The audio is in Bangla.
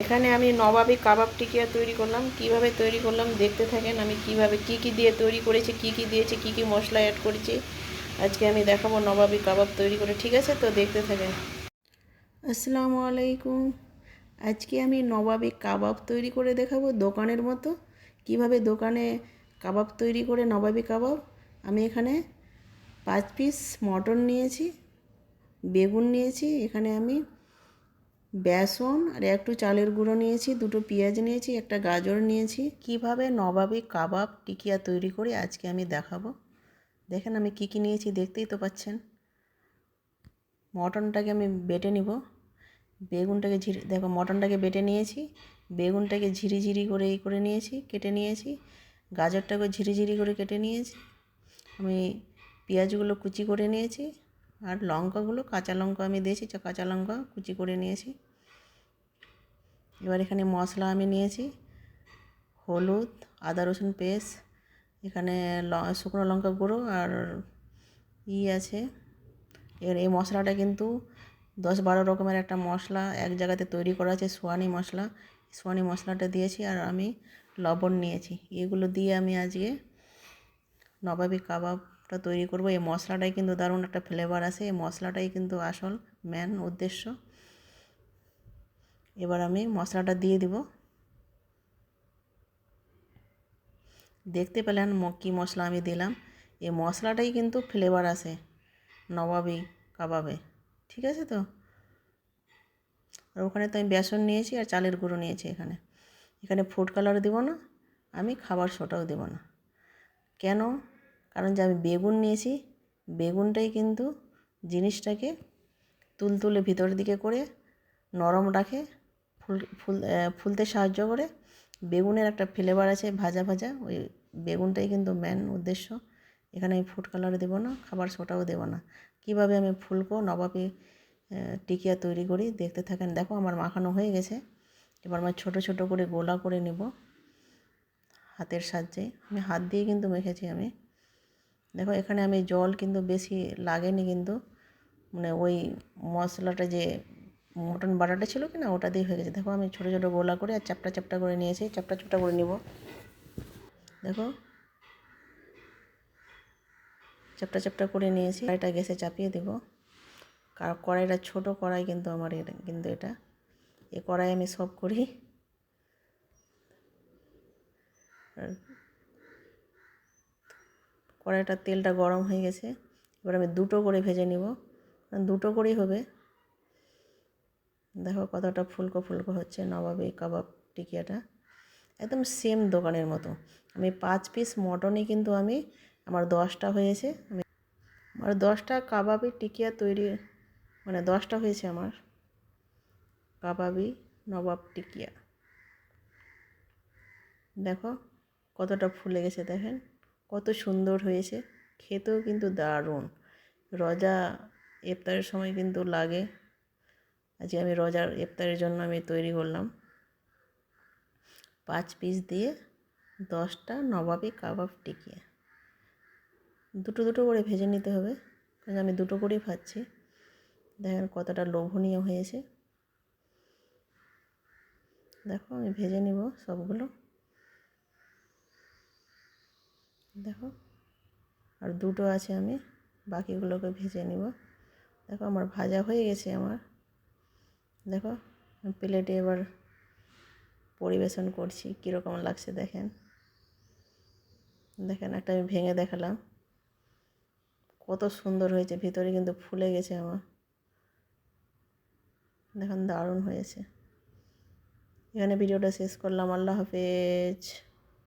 এখানে আমি নবাবী কাবাব টিকিয়া তৈরি করলাম। কীভাবে তৈরি করলাম দেখতে থাকেন। আমি কীভাবে, কি কি দিয়ে তৈরি করেছি, কি কি দিয়েছি, কি কি মশলা অ্যাড করেছি, আজকে আমি দেখাবো নবাবী কাবাব তৈরি করে। ঠিক আছে? তো দেখতে থাকেন। আসসালামু আলাইকুম। আজকে আমি নবাবী কাবাব তৈরি করে দেখাবো দোকানের মতো। কীভাবে দোকানে কাবাব তৈরি করে নবাবী কাবাব? আমি এখানে পাঁচ পিস মটন নিয়েছি, বেগুন নিয়েছি। এখানে আমি বেসন আর একটু চালের গুঁড়ো নিয়েছি, দুটো পেঁয়াজ নিয়েছি, একটা গাজর নিয়েছি। কীভাবে নবাবী কাবাব টিকিয়া তৈরি করে আজকে আমি দেখাবো। দেখেন আমি কি কি নিয়েছি, দেখতেই তো পাচ্ছেন। মটনটাকে আমি বেটে নিব। বেগুনটাকে ঝিরি, দেখো মটনটাকে বেটে নিয়েছি, বেগুনটাকে ঝিরি ঝিরি করে এই করে নিয়েছি, কেটে নিয়েছি, গাজরটাকে ঝিরি ঝিরি করে কেটে নিয়েছি। আমি পেঁয়াজগুলো কুচি করে নিয়েছি, আর লঙ্কাগুলো কাঁচা লঙ্কা আমি দিয়েছি কাঁচা লঙ্কা কুচি করে নিয়েছি। এবার এখানে মশলা আমি নিয়েছি, হলুদ, আদা রসুন পেস্ট, এখানে ল- শুকনো লঙ্কা গুঁড়ো আর ই আছে। এর এই মশলাটা কিন্তু দশ বারো রকমের একটা মশলা এক জায়গাতে তৈরি করা আছে, সোয়ানি মশলা। সোয়ানি মশলাটা দিয়েছি আর আমি লবণ নিয়েছি। এগুলো দিয়ে আমি আজকে নবাবী কাবাবটা তৈরি করব। এই মশলাটাই কিন্তু দারুণ একটা ফ্লেভার আছে এই মশলাটাই কিন্তু আসল মেন উদ্দেশ্য। এবার আমি মশলাটা দিয়ে দিব। দেখতে পেলেন কী মশলা আমি দিলাম। এই মশলাটাই কিন্তু ফ্লেভার আসে নবাবী কাবাবে, ঠিক আছে তো? আর ওখানে তো আমি বেসন নিয়েছি আর চালের গুঁড়ো নিয়েছি এখানে। এখানে ফুড কালার দেব না, আমি খাবার সোটাও দেবো না। কেন? কারণ যে আমি বেগুন নিয়েছি, বেগুনটাই কিন্তু জিনিসটাকে তুলতুলে ভিতর দিকে করে নরম রাখে ফুল ফুল ফুলতে সাহায্য করে। বেগুনের একটা ফ্লেভার আছে, ভাজা ভাজা। ওই বেগুনটাই কিন্তু মেন উদ্দেশ্য। এখানে আমি ফুড কালার দেবো না, খাবার সোটাও দেবো না। কীভাবে আমি ফুলকো, নবাবী টিকিয়া তৈরি করি, দেখতে থাকেন। দেখো আমার মাখানো হয়ে গেছে। এবার আমার ছোটো ছোটো করে গোলা করে নেব হাতের সাহায্যে। আমি হাত দিয়ে কিন্তু মেখেছি আমি। দেখো এখানে আমি জল কিন্তু বেশি লাগেনি কিন্তু। মানে ওই মশলাটা যে মটন বাটাটা ছিল কি না ওটা দিয়ে হয়ে গেছে। দেখো আমি ছোটো ছোটো গোলা করে আর চাপটা চাপটা করে নিয়েছি। চাপটা চাপটা করে নিব। দেখো। চাপটা চাপটা করে নিয়েছি। কড়াইটা গ্যাসে চাপিয়ে দেবো। কড়াইটা ছোটো কড়াই কিন্তু আমার এটা, কিন্তু এটা। এ কড়াই আমি সব করি। আর কড়াইটা তেলটা গরম হয়ে গেছে। এবার আমি দুটো করে ভেজে নিব। দুটো করেই হবে। দেখো কতটা ফুলকো ফুলকো হচ্ছে নবাবী কাবাব টিকিয়াটা। একদম সেম দোকানের মতো। আমি পাঁচ পিস মটনই কিন্তু আমি, আমার দশটা হয়েছে। আমি, আমার দশটা কাবাবি টিকিয়া তৈরি মানে দশটা হয়েছে আমার। কাবাবি নবাব টিকিয়া। দেখো কতটা ফুলে গেছে দেখেন, কত সুন্দর হয়েছে। খেতেও কিন্তু দারুণ। রজা ইফতারের সময় কিন্তু লাগে। আজকে আমি রোজার ইফতারের জন্য আমি তৈরি করলাম। পাঁচ পিস দিয়ে দশটা নবাবী কাবাব টিকিয়া। দুটো দুটো করে ভেজে নিতে হবে, কারণ আমি দুটো করেই খাচ্ছি দেখেন কতটা লোভনীয় হয়েছে। দেখো, আমি ভেজে নিব সবগুলো। দেখো, আর দুটো আছে আমি, বাকিগুলোকে ভেজে নিব। দেখো, আমার ভাজা হয়ে গেছে আমার। দেখো প্লেটে এবার পরিবেশন করছি, কীরকম লাগছে দেখেন। দেখেন, একটা আমি ভেঙে দেখালাম। কত সুন্দর হয়েছে, ভিতরে কিন্তু ফুলে গেছে আমার। দেখেন, দারুণ হয়েছে। এখানে ভিডিওটা শেষ করলাম, আল্লাহ হাফেজ।